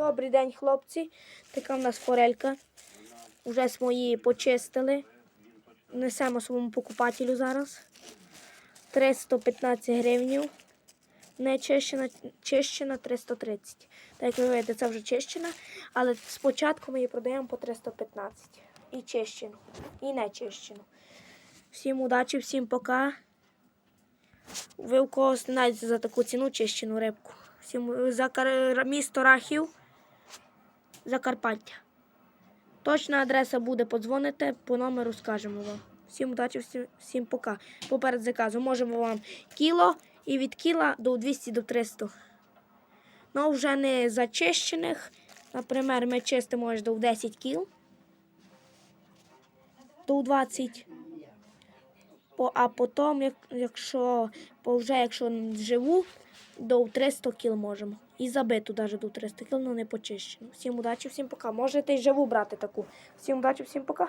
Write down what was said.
Добрий день, хлопці. Така в нас форелька. Уже свої почистили. Несемо своєму покупателю зараз. 315 гривнів. Не чищена, чищена 330. Так як ви видите, це вже чищена. Але спочатку ми її продаємо по 315. І чищену. І не чищену. Всім удачі, всім пока. Ви у когось знайдете за таку ціну чищену рибку. Всім за місто Рахів, Закарпаття. Точна адреса буде, подзвоните, по номеру скажемо вам. Всім удачі, всім, всім пока. Поперед заказу можемо вам кіло і від кіла до 200 до 300. Ну, вже не зачищених. Наприклад, ми чистимо аж до 10 кіл. До 20. А потім, як, якщо вже якщо живу, до 300 кіл можемо. І забиту навіть до 300 кіл, але не почищено. Всім удачі, всім пока. Можете й живу брати таку. Всім удачі, всім пока.